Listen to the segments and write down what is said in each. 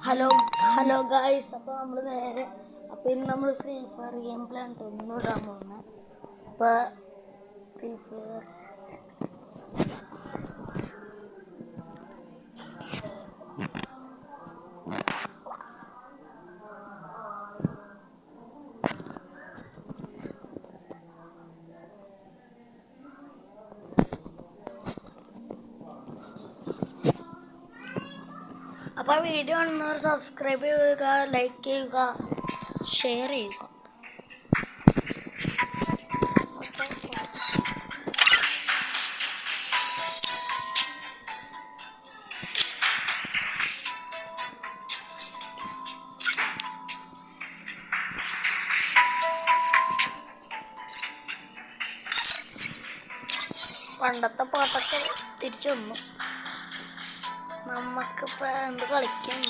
Hello hello guys അപ്പോൾ നമ്മൾ നേരെ അപ്പോൾ ഇന്ന് നമ്മൾ ഫ്രീ ഫയർ ഗെയിം പ്ലാൻ ഒന്നും ഇടാൻ പോകുന്നത് അപ്പോൾ ഫ്രീ ഫയർ അപ്പോൾ വീഡിയോ കാണുന്നവർ സബ്സ്ക്രൈബ് ചെയ്യുക ലൈക്ക് ചെയ്യുക ഷെയർ ചെയ്യുക. പണ്ടത്തെ പാട്ടൊക്കെ തിരിച്ചു വന്നു. നമുക്കിപ്പോ എന്ത് കളിക്കാം?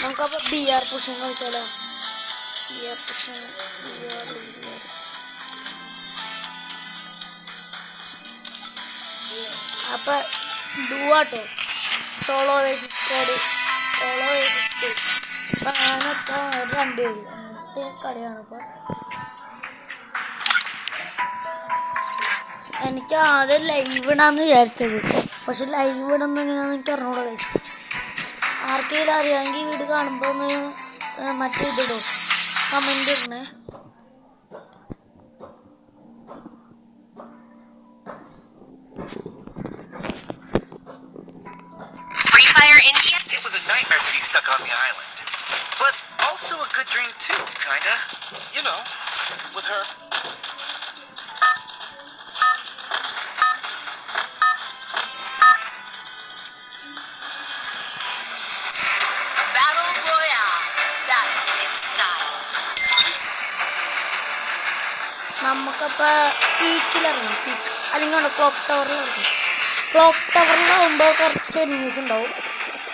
നമുക്കപ്പോ ബി ആർ പുഷൻ കളിച്ചാലോ ബി ആർ പുഷൻ ബി ആർ അപ്പൊ ഡൂവാട്ടോ? സോളോ സ്ക്വാഡ് സോളോ വേഴ്സസ് രണ്ടുപേര് അങ്ങനത്തെ കളിയാണ് എനിക്ക് ആദ്യം ലൈവ് ഇടാന്ന് വിചാരിച്ചത്. പക്ഷെ ലൈവ് ഇടുന്ന എങ്ങനെയാണെന്ന് എനിക്ക് അറിഞ്ഞൂടാ guys. ആർക്കെങ്കിലും അറിയാമെങ്കിൽ വീട് കാണുമ്പോൾ ഒന്ന് ഏ, മറ്റേ ഇതിടും കമൻ്റ് ഇടണേ Free Fire India? It was a nightmare to be stuck on the island. But also a good dream too, kinda. You know, with her. നമുക്കപ്പോൾ പീക്കിലിറങ്ങാം പീക്ക്. അല്ലെങ്കിൽ ക്ലോക്ക് ടവറിൽ ഇറങ്ങും ക്ലോക്ക് ടവറിലാവുമ്പോൾ കുറച്ച് എനിമീസ് ഉണ്ടാവും.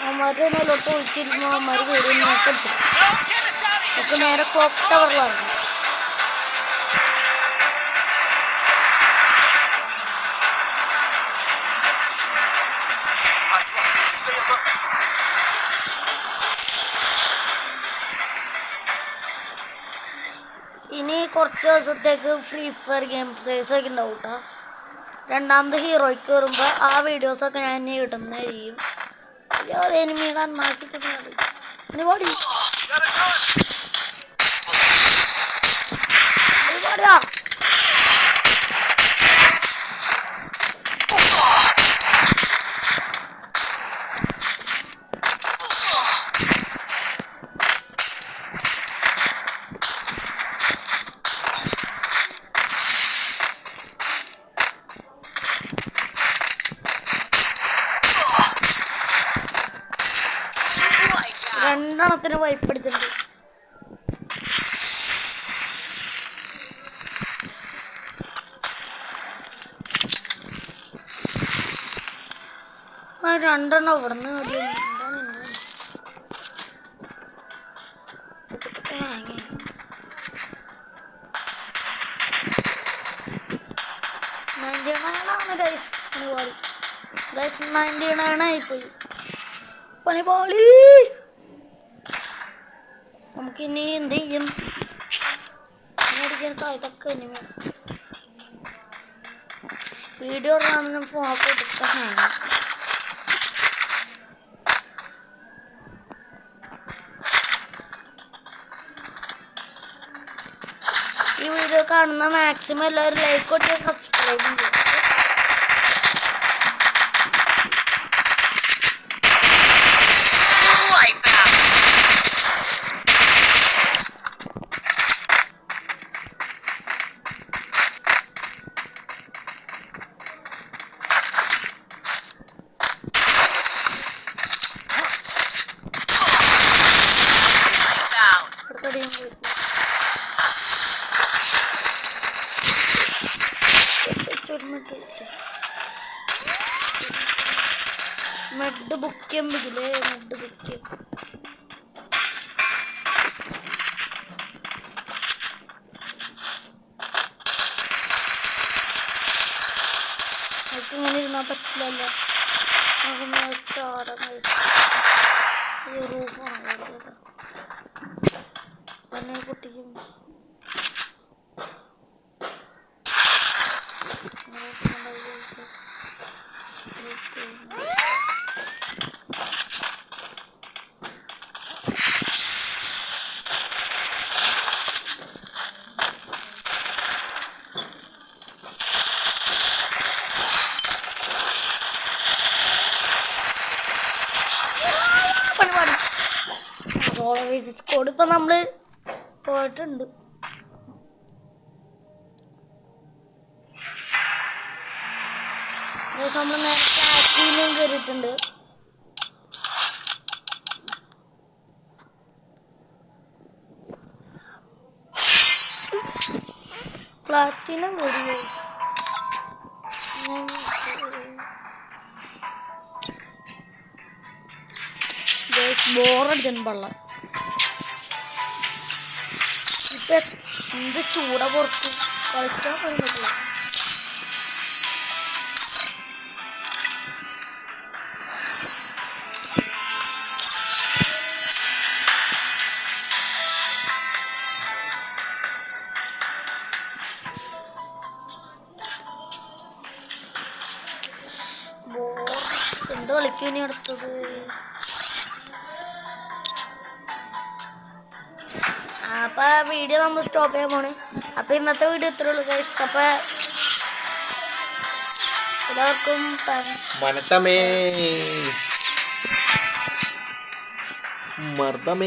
അവന്മാരുടെ മേലോട്ട് ഒഴിച്ചിരുന്നു അവന്മാർ വരും നോക്കി നേരെ ക്ലോക്ക് ടവറിലിറങ്ങും കുറച്ച് ദിവസത്തേക്ക് ഫ്രീ ഫയർ ഗെയിം പ്ലേസ് ഒക്കെ ഉണ്ടാവും കേട്ടോ രണ്ടാമത് ഹീറോയ്ക്ക് കയറുമ്പോൾ ആ വീഡിയോസൊക്കെ ഞാൻ ഇനി ഇടുന്നതായിരിക്കും ചെയ്യും. നന്നാക്കി തന്നത് ഇനി. ഇനി വൈപ്പടിച്ചിട്ടുണ്ട് ആ രണ്ടെണ്ണം ഇവിടുന്ന് എന്താണ് ഗൈസ് പണിപാളി ഗൈസ് ഇനി എന്ത് ചെയ്യും? മേടിക്കാൻ ഇതൊക്കെ ഇനി വീഡിയോ ഇടാനും ഫോട്ടോ എടുക്കാനാണ് ഈ വീഡിയോ കാണുന്ന മാക്സിമം എല്ലാവരും ലൈക്ക് കൊടുത്ത് സബ്സ്ക്രൈബ് ചെയ്യും. മെഡ് ബുക്ക് ചെയ്യുമ്പോഴേ മെഡ് ബുക്ക് സോളോ വിസിറ്റ് കോഡ് ഇപ്പൊ നമ്മൾ പോയിട്ടുണ്ട്. നമ്മൾ നേരത്തെ ആക്റ്റീവിലും കയറിയിട്ടുണ്ട് പ്ലാറ്റിനം ഒരു ബോറടിച്ചു വെള്ളം ഇപ്പൊ എന്ത് ചൂട പുറത്ത്. കളിക്കാൻ പറ്റില്ല എന്ത് കളിക്കുന്നത് ആ, അപ്പൊ വീഡിയോ നമ്മൾ സ്റ്റോപ്പ് ചെയ്യാൻ പോണേ. അപ്പൊ ഇന്നത്തെ വീഡിയോ ഇത്രേ ഉള്ളൂ guys. അപ്പൊ എല്ലാവർക്കും മനത്തമേ. മർദ്ദമേ.